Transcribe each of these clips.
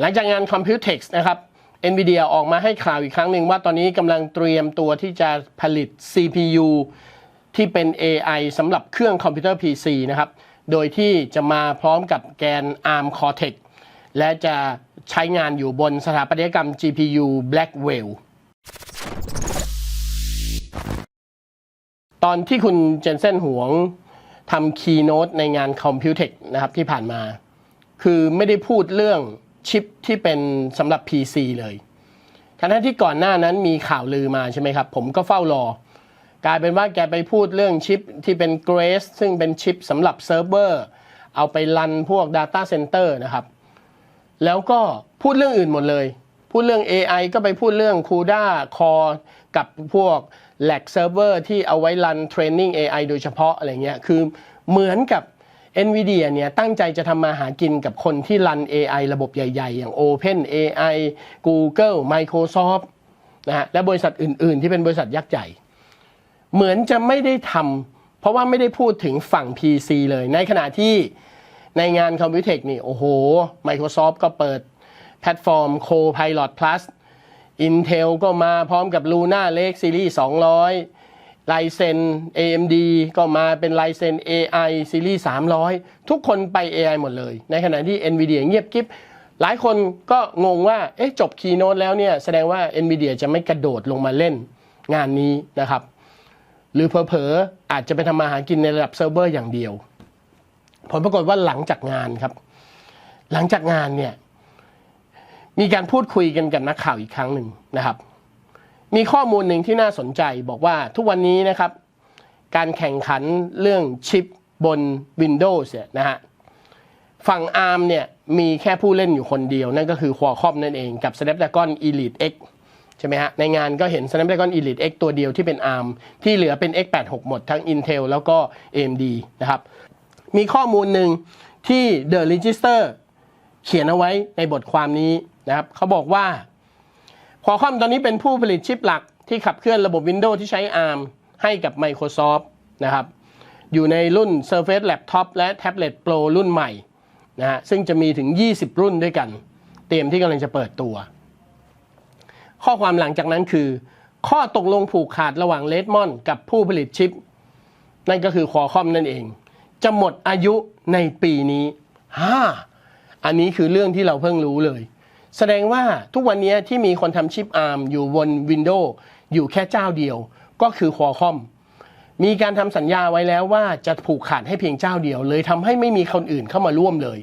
หลังจากงาน Computex นะครับ NVIDIA ออกมาให้ข่าวอีกครั้งหนึ่งว่าตอนนี้กำลังเตรียมตัวที่จะผลิต CPU ที่เป็น AI สำหรับเครื่องคอมพิวเตอร์ PC นะครับ โดยที่จะมาพร้อมกับแกน ARM Cortex และจะใช้งานอยู่บนสถาปัตยกรรม GPU Blackwell ตอนที่คุณเจนเซนหวงทำคีโนตในงาน Computex นะครับที่ผ่านมา คือไม่ได้พูดเรื่อง ชิปที่เป็นสำหรับ PC เลยทั้งที่ก่อนหน้านั้นมีข่าวลือมาใช่ไหมครับ ผมก็เฝ้ารอ กลายเป็นว่าแกไปพูดเรื่องชิปที่เป็น Grace ซึ่งเป็นชิปสำหรับเซิร์ฟเวอร์เอาไปรันพวก Data Center นะครับ แล้วก็พูดเรื่องอื่นหมดเลย พูดเรื่อง AI ก็ไปพูดเรื่อง CUDA Core กับพวก l a g Server ที่เอาไว้รัน Training AI โดยเฉพาะอะไรเงี้ย คือเหมือนกับ NVIDIA เนี่ยตั้งใจจะทำมาหากินกับคนที่รัน AI ระบบใหญ่ ๆ อย่าง Open AI Google Microsoft นะฮะและบริษัทอื่น ๆ ที่เป็นบริษัทยักษ์ใหญ่ เหมือนจะไม่ได้ทำเพราะว่าไม่ได้พูดถึงฝั่ง PC เลย ในขณะที่ในงาน Computex นี่โอ้โห Microsoft ก็เปิดแพลตฟอร์ม Copilot Plus Intel ก็มาพร้อมกับ Luna Lake Series 200 l i เซน AMD ก็มาเป็น l i เซน AI Series 300 ทุกคนไป AI หมดเลย ในขณะที่ NVIDIA เงียบกิ๊บหลายคนก็งงว่าเอ๊ะจบคีโน e แล้วเนี่ย แสดงว่า NVIDIA จะไม่กระโดดลงมาเล่นงานนี้นะครับ หรือเผลอๆ อาจจะไปทำมาหากินในระดับเซิร์ฟเวอร์อย่างเดียว ผลปรากฏว่าหลังจากงานครับ หลังจากงานเนี่ย มีการพูดคุยกันกับนักข่าวอีกครั้งหนึ่งนะครับ มีข้อมูลหนึ่งที่น่าสนใจบอกว่าทุกวันนี้นะครับ การแข่งขันเรื่องชิปบน Windows เนี่ยนะฮะฝั่ง ARM เนี่ยมีแค่ผู้เล่นอยู่คนเดียว นั่นก็คือ Qualcomm นั่นเองกับ Snapdragon Elite X ใช่ไหมฮะในงานก็เห็น Snapdragon Elite X ตัวเดียวที่เป็น ARM ที่เหลือเป็น X86 หมดทั้ง Intel แล้วก็ AMD นะครับ มีข้อมูลหนึ่งที่ The Register เขียนเอาไว้ในบทความนี้นะครับเขาบอกว่า Qualcomm ตอนนี้เป็นผู้ผลิตชิปหลักที่ขับเคลื่อนระบบ Windows ที่ใช้ ARM ให้กับ Microsoft นะครับ อยู่ในรุ่น Surface Laptop และ Tablet Pro รุ่นใหม่นะฮะซึ่งจะมีถึง 20 รุ่นด้วยกัน เตรียมที่กำลังจะเปิดตัว ข้อความหลังจากนั้นคือ ข้อตกลงผูกขาดระหว่างเลดมอนกับผู้ผลิตชิป นั่นก็คือคอคอมนั่นเอง จะหมดอายุในปีนี้ฮ่าอันนี้คือเรื่องที่เราเพิ่งรู้เลย แสดงว่าทุกวันนี้ที่มีคนทำชิป ARM อยู่บน Windows อยู่แค่เจ้าเดียว ก็คือคอคอมมีการทำสัญญาไว้แล้วว่าจะผูกขาดให้เพียงเจ้าเดียว เลยทำให้ไม่มีคนอื่นเข้ามาร่วมเลย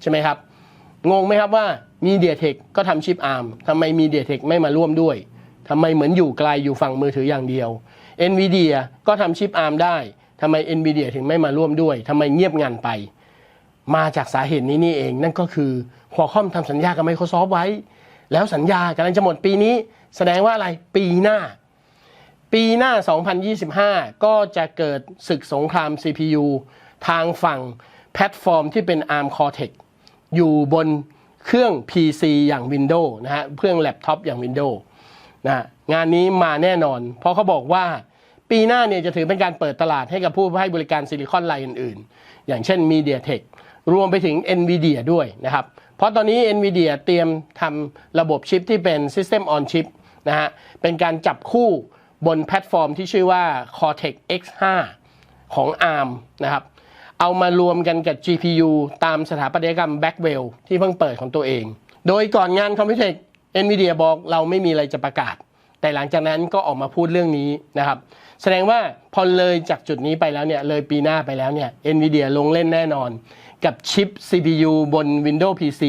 ใช่ไหมครับ งงไหมครับว่ามีเดียเทคก็ทำชิป ARM ทำไมมีเดียเทคไม่มาร่วมด้วยทำไมเหมือนอยู่ไกลอยู่ฝั่งมือถืออย่างเดียว NVIDIA ก็ทำชิป ARM ได้ทำไม NVIDIA ถึงไม่มาร่วมด้วยทำไมเงียบงันไป มาจากสาเหตุนี้นี่เอง นั่นก็คือควอคอมทำสัญญากับ Microsoft ไว้ แล้วสัญญากำลังจะหมดปีนี้ แสดงว่าอะไรปีหน้า ปีหน้า 2025 ก็จะเกิดศึกสงคราม CPU ทางฝั่งแพลตฟอร์มที่เป็น ARM Cortex อยู่บนเครื่อง PC อย่าง Windows นะฮะเครื่องแล็ปท็อปอย่าง Windows นะฮะงานนี้มาแน่นอน เพราะเขาบอกว่าปีหน้าเนี่ยจะถือเป็นการเปิดตลาดให้กับผู้ให้บริการซิลิคอนรายอื่นๆ อย่างเช่น MediaTek รวมไปถึง NVIDIA ด้วยนะครับ เพราะตอนนี้ NVIDIA เตรียมทำระบบชิปที่เป็น System on Chip นะฮะ เป็นการจับคู่บนแพลตฟอร์มที่ชื่อว่า Cortex X5 ของ ARM นะครับ เอามารวมกันกับ GPU ตามสถาปัตยกรรม Blackwell ที่เพิ่งเปิดของตัวเอง โดยก่อนงาน Computex NVIDIA บอกเราไม่มีอะไรจะประกาศ แต่หลังจากนั้นก็ออกมาพูดเรื่องนี้นะครับ แสดงว่าพอเลยจากจุดนี้ไปแล้วเนี่ยเลยปีหน้าไปแล้วเนี่ย NVIDIA ลงเล่นแน่นอน กับชิป CPU บน Windows PC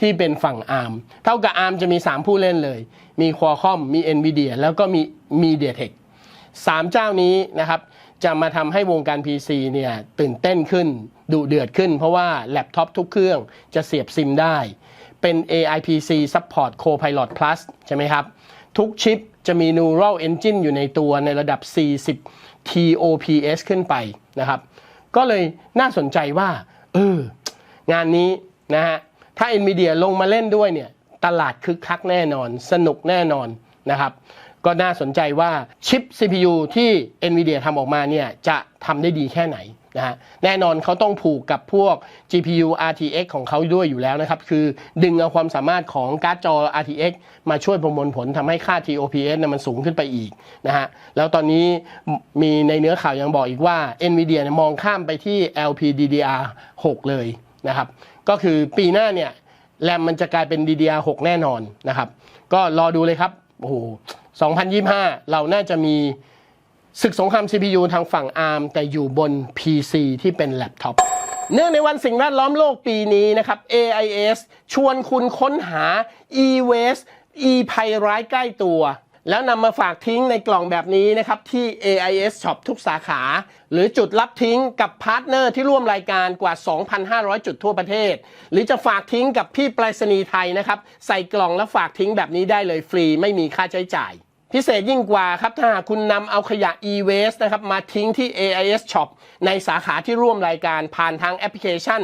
ที่เป็นฝั่ง ARM เท่ากับ ARM จะมี 3 ผู้เล่นเลย มี Qualcomm มี NVIDIA แล้วก็มี MediaTek สามเจ้านี้นะครับ จะมาทำให้วงการ PC เนี่ยตื่นเต้นขึ้นดุเดือดขึ้น เพราะว่าแล็ปท็อปทุกเครื่องจะเสียบซิมได้ เป็น AI PC Support Copilot Plus ใช่ไหมครับ ทุกชิปจะมี Neural Engine อยู่ในตัวในระดับ 40 TOPS ขึ้นไปนะครับ ก็เลยน่าสนใจว่า เออ งานนี้นะฮะ ถ้า NVIDIA ลงมาเล่นด้วยเนี่ย ตลาดคึกคักแน่นอน สนุกแน่นอนนะครับ ก็น่าสนใจว่าชิป CPU ที่ NVIDIA ทำออกมาเนี่ย จะทำได้ดีแค่ไหน นะฮะแน่นอนเขาต้องผูกกับพวก GPU RTX ของเขาด้วยอยู่แล้วนะครับ คือดึงเอาความสามารถของการ์ดจอ RTX มาช่วยประมวลผลทำให้ค่า TOPS นี่ยมันสูงขึ้นไปอีกนะฮะแล้วตอนนี้มีในเนื้อข่าวยังบอกอีกว่า NVIDIA เนี่ยมองข้ามไปที่ LPDDR6 เลยนะครับก็คือปีหน้าเนี่ยแรมมันจะกลายเป็น DDR6 แน่นอนนะครับ ก็รอดูเลยครับ โอ้โห 2025 เราน่าจะมี ศึกสงคราม CPU ทางฝั่ง ARM แต่อยู่บน PC ที่เป็นแล็ปท็อปเนื่องในวันสิ่งแวดล้อมโลกปีนี้นะครับ AIS ชวนคุณค้นหา e-waste e ภัยร้ายใกล้ตัว แล้วนำมาฝากทิ้งในกล่องแบบนี้นะครับ ที่ AIS Shop ทุกสาขา หรือจุดรับทิ้งกับพาร์ทเนอร์ที่ร่วมรายการกว่า 2,500 จุดทั่วประเทศ หรือจะฝากทิ้งกับพี่ไปรษณีย์ไทยนะครับ ใส่กล่องแล้วฝากทิ้งแบบนี้ได้เลยฟรีไม่มีค่าใช้จ่าย พิเศษยิ่งกว่าครับถ้าหากคุณนำเอาขยะ e-waste นะครับมาทิ้งที่ AIS Shop ในสาขาที่ร่วมรายการผ่านทางแอปพลิเคชัน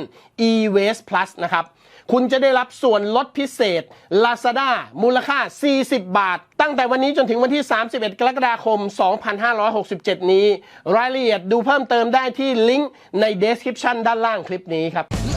e-waste plus นะครับคุณจะได้รับส่วนลดพิเศษ Lazada มูลค่า 40 บาท ตั้งแต่วันนี้จนถึงวันที่ 31 กรกฎาคม 2567 นี้ รายละเอียดดูเพิ่มเติมได้ที่ลิงก์ใน description ด้านล่างคลิปนี้ครับ